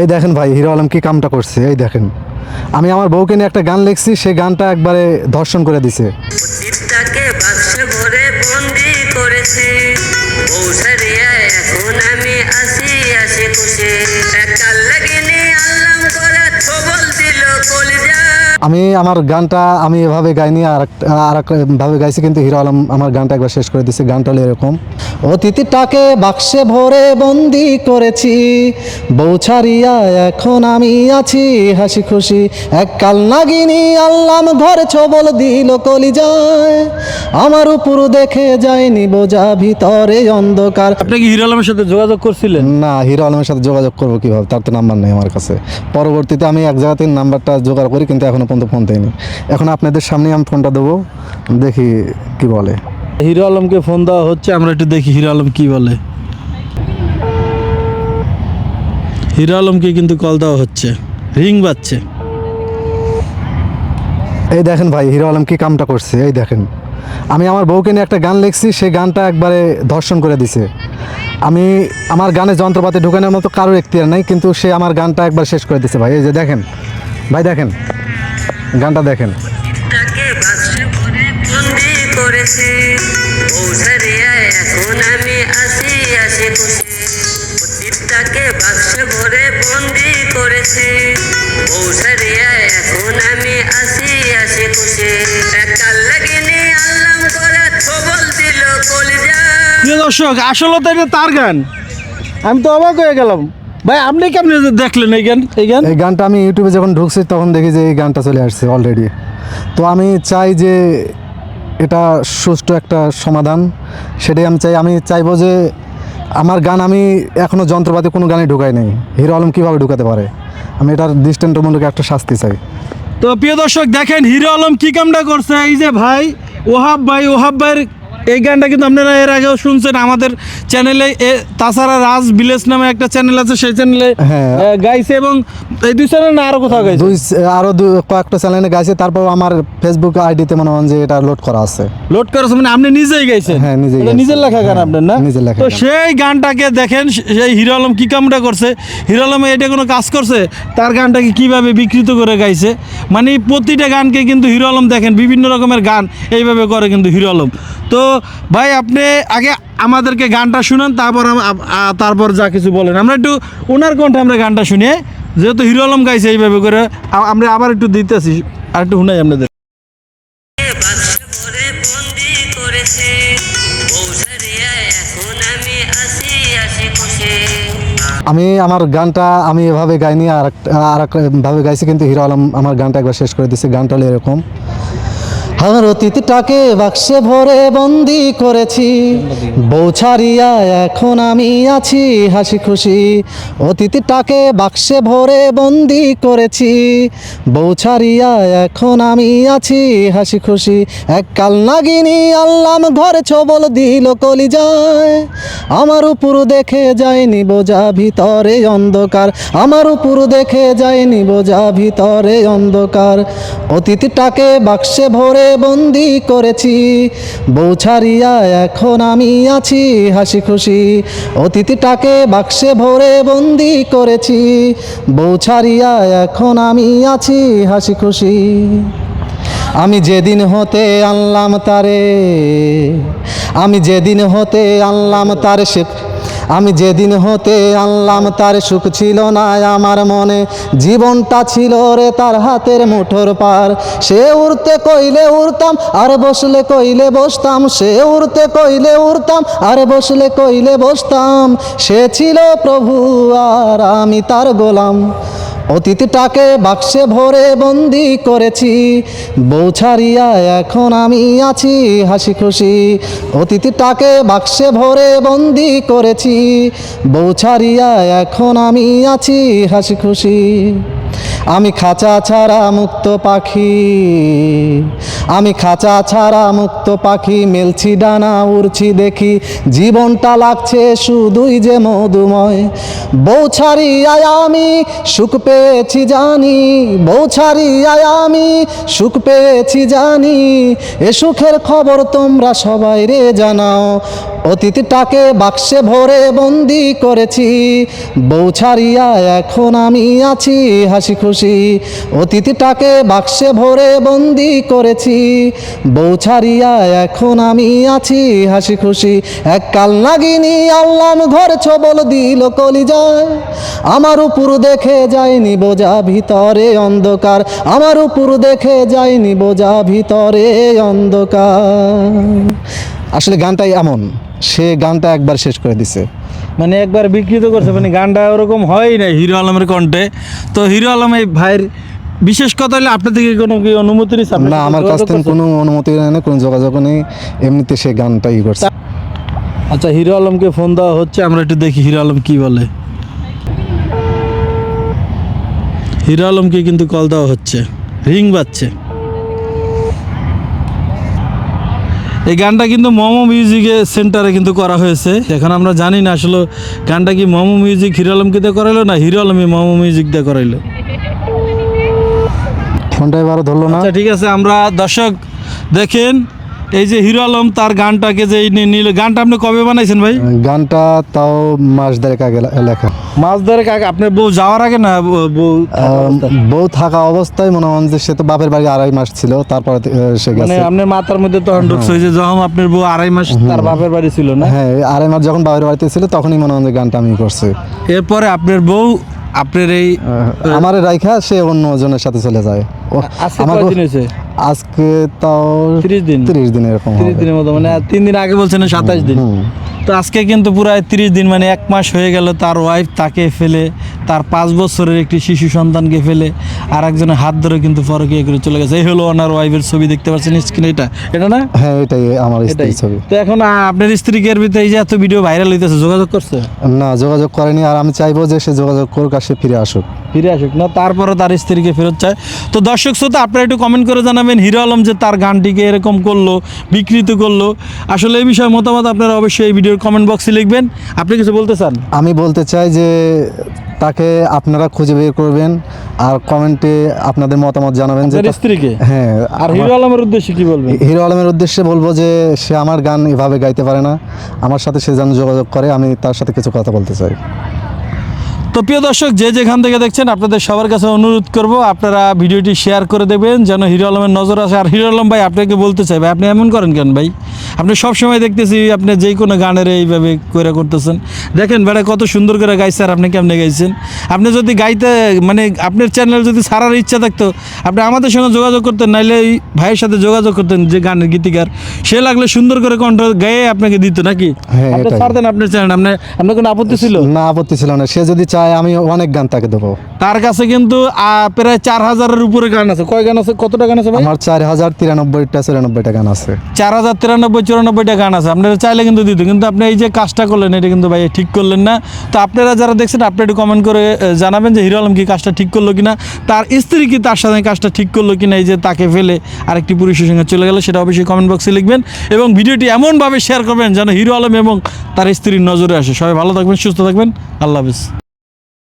এই দেখেন ভাই হিরো আলম কি কামটা করছে? এই দেখেন। আমি আমার বউকে নিয়ে একটা গান লিখছি সেই গানটা একবারে ধর্ষণ করে দিছে। আমি আমার গানটা আমি এভাবে গাইনি আর আর ভাবে গাইছি কিন্তু হিরো আলম আমার গানটা একবার শেষ করে দিছে। গানটা হলো এরকম। অতিথিটাকে বাক্সে ভরে বন্দি করেছি। বউ ছাড়িয়া এখন আমি আছি হাসি খুশি এক কাল নাগিনি আল্লাম ঘরে ছবল দিল কলি যায় আমার উপর দেখে যায়নি বোঝা ভিতরে অন্ধকার। আপনি কি হিরো আলমের সাথে যোগাযোগ করছিলেন? না হিরো আলমের সাথে যোগাযোগ করব কীভাবে? তার তো নাম্বার নেই আমার কাছে। পরবর্তীতে আমি এক জায়গা থেকে নাম্বারটা জোগাড় করি কিন্তু এখনও পর্যন্ত ফোন দেয়নি। এখন আপনাদের সামনেই আমি ফোনটা দেবো। দেখি কি বলে। হিরো আলমকে ফোন দেওয়া হচ্ছে, আমরা একটু দেখি হিরো আলম কি বলে। হিরো আলমকে কিন্তু কল দেওয়া হচ্ছে, রিং বাজছে। এই দেখেন ভাই, হিরো আলম কি কামটা করছে, এই দেখেন। আমি আমার বউকে নিয়ে একটা গান লিখছি সেই গানটা একবারে ধর্ষণ করে দিছে। আমি আমার গানে যন্ত্রপাতি ঢুকানোর মতো কারোর এখতিয়ার নাই, কিন্তু সে আমার গানটা একবার শেষ করে দিছে ভাই। এই যে দেখেন, ভাই দেখেন, গানটা দেখেন। করেছে। পৌঁছারিয়া এখন আমি আসি আসি খুশি। চিত্তাকে বাক্সে ভরে বন্দি করেছে। পৌঁছারিয়া এখন আমি আসি আসি খুশি। একাল লাগিনি আল্লাম করা ছবল দিল কলিজা। প্রিয় দর্শক আসলে তো এটা তার গান। আমি তো অবাক হয়ে গেলাম। ভাই আপনি কেমনি দেখলেন এই গান এই গান? এই গানটা আমি ইউটিউবে যখন ঢুকছি তখন দেখি যে এই গানটা চলে আসছে অলরেডি তো আমি চাই যে এটা সুষ্ঠু একটা সমাধান। সেটাই আমি চাই। আমি চাইব যে আমার গান আমি এখনও যন্ত্রপাতি কোনো গানে ঢুকাই নাই। হিরো আলম কীভাবে ঢুকাতে পারে? আমি এটার দৃষ্টান্তমূলক একটা শাস্তি চাই। তো প্রিয় দর্শক, দেখেন হিরো আলম কী কামটা করছে? এই যে ভাই, ওহাব ভাই, ওহাব ভাইয়ের এই গানটা কিন্তু আপনারা এর আগেও শুনছেন আমাদের চ্যানেলে তাছাড়া রাজ ভিলেজ নামে একটা চ্যানেল আছে সেই চ্যানেলে হ্যাঁ। গাইছে এবং এই দুই চ্যানেল না আরও কোথাও গাইছে? দুই আরও দু কয়েকটা চ্যানেলে গাইছে তারপর আমার ফেসবুক আইডিতে মনে হয় যে এটা লোড করা আছে। লোড করেছে মানে আপনি নিজেই গাইছেন? হ্যাঁ, নিজেই নিজের লেখা গান হ্যাঁ, আপনার না? নিজের লেখা তো সেই গানটাকে দেখেন সেই হিরো আলম কি কামটা করছে? হিরো আলম এটা কোনো কাজ করছে? তার গানটাকে কীভাবে বিকৃত করে গাইছে? মানে প্রতিটা গানকে কিন্তু হিরো আলম দেখেন বিভিন্ন রকমের গান এইভাবে করে কিন্তু হিরো আলম। তো ভাই, আপনি আগে আমাদেরকে গানটা শুনান, তারপর তারপর যা কিছু বলেন। আমরা একটু ওনার কণ্ঠে আমরা গানটা শুনি, যেহেতু হিরো আলম গাইছে এইভাবে করে। আমরা আবার একটু দিতেছি, আর একটু শুনাই আপনাদের। আমি আমার গানটা আমি এভাবে গাইনি, আর এক- আর এক ভাবে গাইছি, কিন্তু হিরো আলম আমার গানটা একবার শেষ করে দিছে গানটা এরকম। আমার অতীতটাকে বাক্সে ভরে বন্দি করেছি। বউ ছাড়িয়া এখন আমি আছি হাসি খুশি। অতীতটাকে বাক্সে ভরে বন্দি করেছি। বউ ছাড়িয়া এখন আমি আছি হাসি খুশি। এক কাল নাগিনি আল্লাম ঘরে ছবল দিল কলি যায় আমার উপর দেখে যায়নি বোঝা ভিতরে অন্ধকার। আমার উপর দেখে যায়নি বোঝা ভিতরে অন্ধকার। অতীতটাকে বাক্সে ভরে বন্দি করেছি। বউ ছাড়িয়া এখন আমি আছি হাসি খুশি। অতিথিটাকে বাক্সে ভরে বন্দি করেছি। বউ ছাড়িয়া এখন আমি আছি হাসি খুশি। আমি যেদিন হতে আনলাম তারে, আমি যেদিন হতে আনলাম তারে সে আমি যেদিন হতে আনলাম, তার সুখ ছিল না, আমার মনে। জীবনটা ছিল রে তার হাতের মুঠোর পার। সে উড়তে কইলে উড়তাম, আর বসলে কইলে বসতাম। সে উড়তে কইলে উড়তাম, আর বসলে কইলে বসতাম। সে ছিল প্রভু, আর আমি তার গোলাম। অতীতটাকে বাক্সে ভরে বন্দি করেছি। বউ ছাড়িয়া এখন আমি আছি হাসি খুশি অতীতটাকে বাক্সে ভরে বন্দি করেছি। বউ ছাড়িয়া এখন আমি আছি হাসি খুশি আমি খাঁচা ছাড়া মুক্ত পাখি। আমি খাঁচা ছাড়া মুক্ত পাখি, মেলছি ডানা, উড়ছি দেখি। জীবনটা লাগছে শুধুই যে মধুময়। বউ ছাড়িয়ায় আমি সুখ পেয়েছি জানি, বউ ছাড়িয়ায় আমি সুখ পেয়েছি জানি। এ সুখের খবর তোমরা সবাই রে জানাও। অতীতটাকে বাক্সে ভরে বন্দি করেছি। বউ ছাড়িয়া এখন আমি আছি, হাসি খুশি। অতীতটাকে বাক্সে ভরে বন্দি করেছি। বউ ছাড়িয়া এখন আমি আছি, হাসি খুশি। এক কাল নাগিনী আল্লাম ঘর ছবল দিল কলি যায় আমার উপর দেখে যায়নি বোঝা ভিতরে অন্ধকার। আমার উপর দেখে যায়নি বোঝা ভিতরে অন্ধকার। আসলে গানটাই এমন। সে গানটা একবার শেষ করে দিছে। মানে একবার বিকৃত করছে মানে গানটা ওরকম হয় না হিরো আলমের কণ্ঠে। তো হিরো আলম এই ভাইয়ের বিশেষ কথা হলে আপনার থেকে কোনো কি অনুমতি নিচ্ছে না আমার কাছ থেকে কোনো অনুমতি নেই কোনো যোগাযোগ নেই। এমনিতে সে গানটাই করছে। আচ্ছা হিরো আলমকে ফোন দেওয়া হচ্ছে আমরা একটু দেখি হিরো আলম কি বলে। হিরো আলমকে কিন্তু কল দেওয়া হচ্ছে। রিং বাজছে। এই গানটা কিন্তু মোমো মিউজিকের সেন্টারে কিন্তু করা হয়েছে। এখন আমরা জানি না আসলে গানটা কি মোমো মিউজিক হিরো আলমকে দিয়ে করাইলো না হিরো আলমই মোমো মিউজিক দিয়ে করাইলো? ফোনটা এবারও ধরলো না। আচ্ছা ঠিক আছে আমরা দর্শক দেখেন। এই যে হিরো আলম তার গানটাকে যে নিল গানটা আপনি কবে বানাইছেন ভাই? গানটা তাও মাস দেড়েক আগে লেখা। মাছ ধরে কাকে আপনার বউ যাওয়ার আগে না বউ- বউ থাকা অবস্থায়? মনে হয় যে সে তো বাপের বাড়ি আড়াই মাস ছিল তারপরে সে মানে গেছে। আপনার মাথার মধ্যে তখন ঢুকছে ওই যে যখন আপনার বউ আড়াই মাস তার বাপের বাড়ি ছিল না? হ্যাঁ আড়াই মাস যখন বাপের বাড়িতে ছিল তখনই মনে হয় যে গানটা আমি করছি। এরপরে আপনার বউ আপনার এই আমার রাইখা সে অন্য জনের সাথে চলে যায়। আজকে তাও 30 দিন? তিরিশ দিন এরকম তিরিশ দিনের মতো মানে তিন দিন আগে বলছেন সাতাশ দিন। তো আজকে কিন্তু পুরায় তিরিশ দিন মানে এক মাস হয়ে গেল তার ওয়াইফ তাকে ফেলে তার পাঁচ বছরের একটি শিশু সন্তানকে ফেলে। আর একজনের হাত ধরে কিন্তু পরকে করে চলে গেছে। এই হলো ওনার ওয়াইফের ছবি দেখতে পাচ্ছেন স্ক্রিনে এটা? এটা না? হ্যাঁ এটাই আমার স্ত্রী এটাই ছবি। তো এখন আপনার স্ত্রীকে এর ভিতরে এই যে এত ভিডিও ভাইরাল হইতেছে যোগাযোগ করছে? না যোগাযোগ করেনি আর আমি চাইব যে সে যোগাযোগ করুক আর সে ফিরে আসুক। ফিরে আসুক। না তারপরে তার স্ত্রীকে ফেরত চায়। তো দর্শক শ্রোতা আপনারা একটু কমেন্ট করে জানাবেন হিরো আলম যে তার গানটিকে এরকম করল বিকৃত করল। আসলে এই বিষয়ে মতামত আপনারা অবশ্যই এই ভিডিওর কমেন্ট বক্সে লিখবেন। আপনি কিছু বলতে চান? আমি বলতে চাই যে তাকে আপনারা খুঁজে বের করবেন আর কমেন্টে আপনাদের মতামত জানাবেন যে স্ত্রীকে? হ্যাঁ। আর হিরো আলমের উদ্দেশ্যে কি বলবেন? হিরো আলমের উদ্দেশ্যে বলব যে সে আমার গান এভাবে গাইতে পারে না। আমার সাথে সে যেন যোগাযোগ করে আমি তার সাথে কিছু কথা বলতে চাই। তো প্রিয় দর্শক যে যেখান থেকে দেখছেন আপনাদের সবার কাছে অনুরোধ করব আপনারা ভিডিওটি শেয়ার করে দেবেন যেন হিরো আলমের নজর আসে। আর হিরো আলম ভাই আপনাকে বলতে চাই ভাই আপনি এমন করেন কেন ভাই? আপনি সব সময় দেখতেছি আপনি যেই কোনো গানের এইভাবে করে করতেছেন। দেখেন বেড়া কত সুন্দর করে গাইছে আর আপনি কেমনে গাইছেন? আপনি যদি গাইতে মানে আপনার চ্যানেল যদি ছাড়ার ইচ্ছা থাকতো আপনি আমাদের সঙ্গে যোগাযোগ করতেন নাইলে এই ভাইয়ের সাথে যোগাযোগ করতেন যে গানের গীতিকার। সে লাগলে সুন্দর করে কণ্ঠ গায়ে আপনাকে দিত নাকি? হ্যাঁ, আপনি ছাড়তেন আপনার চ্যানেল আপনার আপনার কোনো আপত্তি ছিল? না আপত্তি ছিল না। সে যদি চায় আমি অনেক গান তাকে দেবো। তার কাছে কিন্তু প্রায় চার হাজারের উপরে গান আছে। কয় গান আছে? কতটা গান আছে আমার চার হাজার তিরানব্বইটা চুরানব্বইটা গান আছে। চার হাজার তিরানব্বই চুরানব্বইটা গান আছে। আপনারা চাইলে কিন্তু দিত। কিন্তু আপনি এই যে কাজটা করলেন এটা কিন্তু ভাই ঠিক করলেন না। তো আপনারা যারা দেখছেন আপনি একটু কমেন্ট করে জানাবেন যে হিরো আলম কি কাজটা ঠিক করল কিনা। তার স্ত্রী কি তার সাথে কাজটা ঠিক করল কিনা এই যে তাকে ফেলে আরেকটি পুরুষের সঙ্গে চলে গেল সেটা অবশ্যই কমেন্ট বক্সে লিখবেন। এবং ভিডিওটি এমনভাবে শেয়ার করবেন যেন হিরো আলম এবং তার স্ত্রীর নজরে আসে। সবাই ভালো থাকবেন সুস্থ থাকবেন। আল্লাহ হাফিজ।